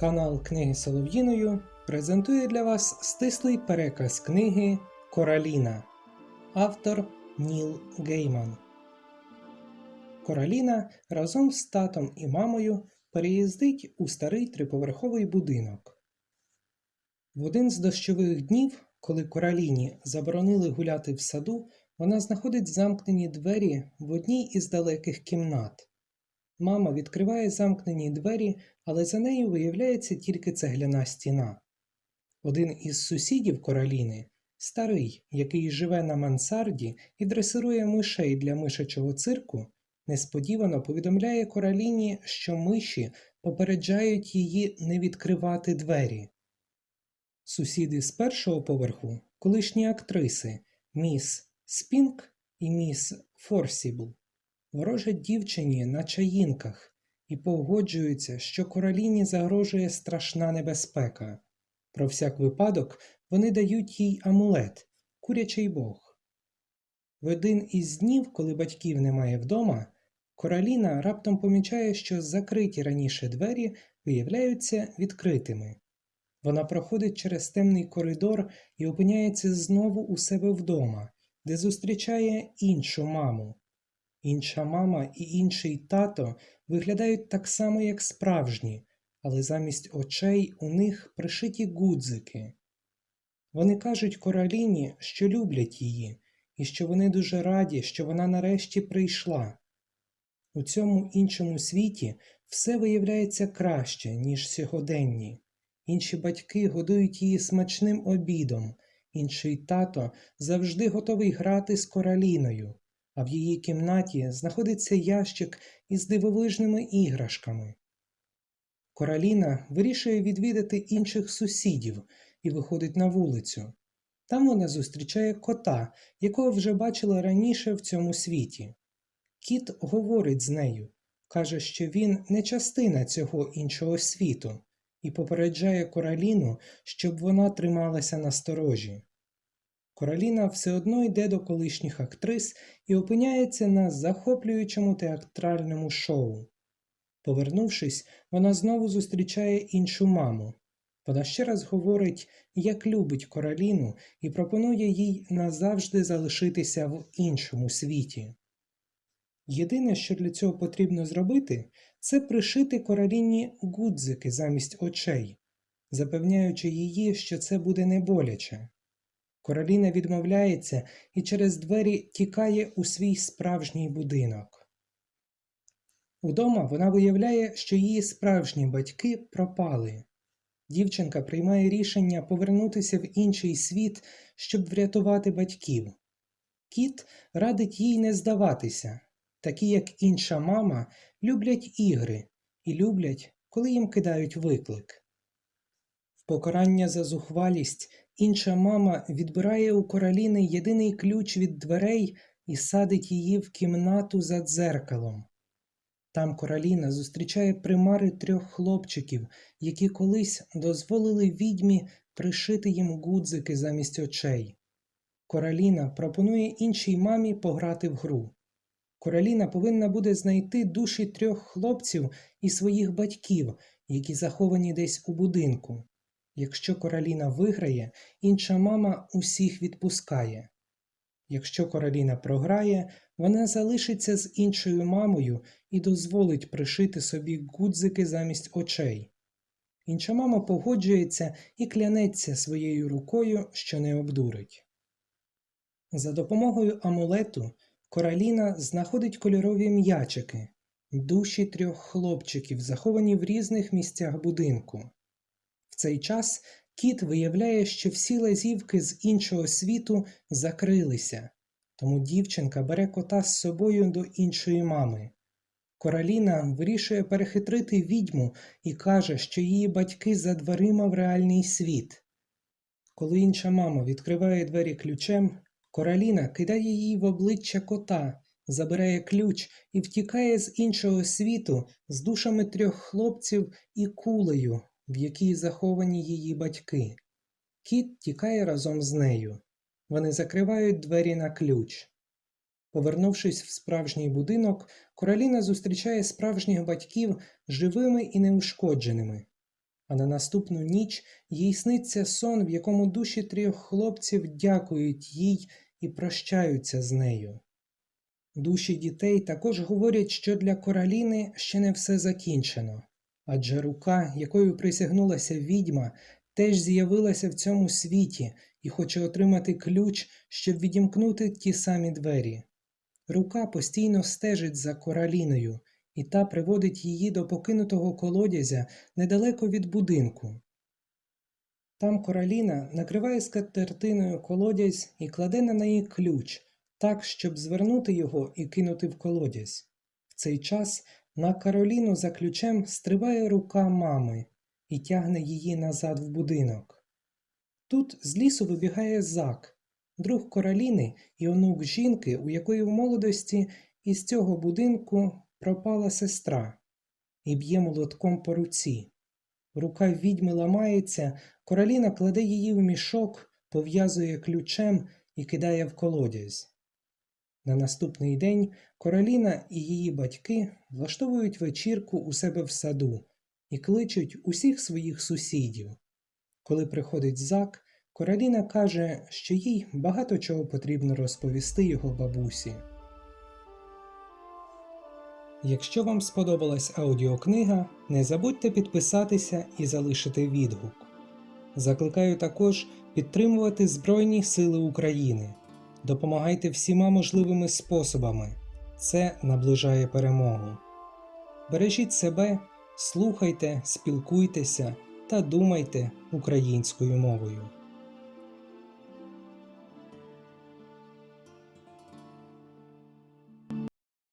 Канал Книги Солов'їною презентує для вас стислий переказ книги Кораліна. Автор Ніл Гейман. Кораліна разом з татом і мамою переїздить у старий триповерховий будинок. В один з дощових днів, коли Кораліні заборонили гуляти в саду, вона знаходить замкнені двері в одній із далеких кімнат. Мама відкриває замкнені двері, але за нею виявляється тільки цегляна стіна. Один із сусідів Кораліни, старий, який живе на мансарді і дресирує мишей для мишачого цирку, несподівано повідомляє Кораліні, що миші попереджають її не відкривати двері. Сусіди з першого поверху, колишні актриси, міс Спінк і міс Форсібл, ворожать дівчині на чаїнках і погоджуються, що Кораліні загрожує страшна небезпека. Про всяк випадок вони дають їй амулет, курячий бог. В один із днів, коли батьків немає вдома, Кораліна раптом помічає, що закриті раніше двері виявляються відкритими. Вона проходить через темний коридор і опиняється знову у себе вдома, де зустрічає іншу маму. Інша мама і інший тато виглядають так само, як справжні, але замість очей у них пришиті гудзики. Вони кажуть Кораліні, що люблять її, і що вони дуже раді, що вона нарешті прийшла. У цьому іншому світі все виявляється краще, ніж сьогоденні. Інші батьки годують її смачним обідом, інший тато завжди готовий грати з кораліною, а в її кімнаті знаходиться ящик із дивовижними іграшками. Кораліна вирішує відвідати інших сусідів і виходить на вулицю. Там вона зустрічає кота, якого вже бачила раніше в цьому світі. Кіт говорить з нею, каже, що він не частина цього іншого світу, і попереджає Кораліну, щоб вона трималася на сторожі. Кораліна все одно йде до колишніх актрис і опиняється на захоплюючому театральному шоу. Повернувшись, вона знову зустрічає іншу маму. Вона ще раз говорить, як любить Кораліну, і пропонує їй назавжди залишитися в іншому світі. Єдине, що для цього потрібно зробити, це пришити Кораліні гудзики замість очей, запевняючи її, що це буде не боляче. Кораліна відмовляється і через двері тікає у свій справжній будинок. Удома вона виявляє, що її справжні батьки пропали. Дівчинка приймає рішення повернутися в інший світ, щоб врятувати батьків. Кіт радить їй не здаватися, такі як інша мама, люблять ігри і люблять, коли їм кидають виклик. В покарання за зухвалість інша мама відбирає у Кораліни єдиний ключ від дверей і садить її в кімнату за дзеркалом. Там Кораліна зустрічає примари трьох хлопчиків, які колись дозволили відьмі пришити їм гудзики замість очей. Кораліна пропонує іншій мамі пограти в гру. Кораліна повинна буде знайти душі трьох хлопців і своїх батьків, які заховані десь у будинку. Якщо Кораліна виграє, інша мама усіх відпускає. Якщо Кораліна програє, вона залишиться з іншою мамою і дозволить пришити собі гудзики замість очей. Інша мама погоджується і клянеться своєю рукою, що не обдурить. За допомогою амулету Кораліна знаходить кольорові м'ячики, душі трьох хлопчиків, заховані в різних місцях будинку. Цей час кіт виявляє, що всі лазівки з іншого світу закрилися, тому дівчинка бере кота з собою до іншої мами. Кораліна вирішує перехитрити відьму і каже, що її батьки за дверима в реальний світ. Коли інша мама відкриває двері ключем, Кораліна кидає їй в обличчя кота, забирає ключ і втікає з іншого світу з душами трьох хлопців і кулею, в якій заховані її батьки. Кіт тікає разом з нею. Вони закривають двері на ключ. Повернувшись в справжній будинок, Кораліна зустрічає справжніх батьків живими і неушкодженими. а на наступну ніч їй сниться сон, в якому душі трьох хлопців дякують їй і прощаються з нею. Душі дітей також говорять, що для Кораліни ще не все закінчено, адже рука, якою присягнулася відьма, теж з'явилася в цьому світі і хоче отримати ключ, щоб відімкнути ті самі двері. Рука постійно стежить за Кораліною, і та приводить її до покинутого колодязя недалеко від будинку. Там Кораліна накриває скатертиною колодязь і кладе на неї ключ, так, щоб звернути його і кинути в колодязь. В цей час на Кароліну за ключем стрибає рука мами і тягне її назад в будинок. Тут з лісу вибігає зак, друг Кораліни і онук жінки, у якої в молодості із цього будинку пропала сестра, і б'є молотком по руці. Рука відьми ламається, Кораліна кладе її в мішок, пов'язує ключем і кидає в колодязь. На наступний день Кораліна і її батьки влаштовують вечірку у себе в саду і кличуть усіх своїх сусідів. Коли приходить зак, Кораліна каже, що їй багато чого потрібно розповісти його бабусі. Якщо вам сподобалась аудіокнига, не забудьте підписатися і залишити відгук. Закликаю також підтримувати Збройні Сили України. Допомагайте всіма можливими способами. Це наближає перемогу. Бережіть себе, слухайте, спілкуйтеся та думайте українською мовою.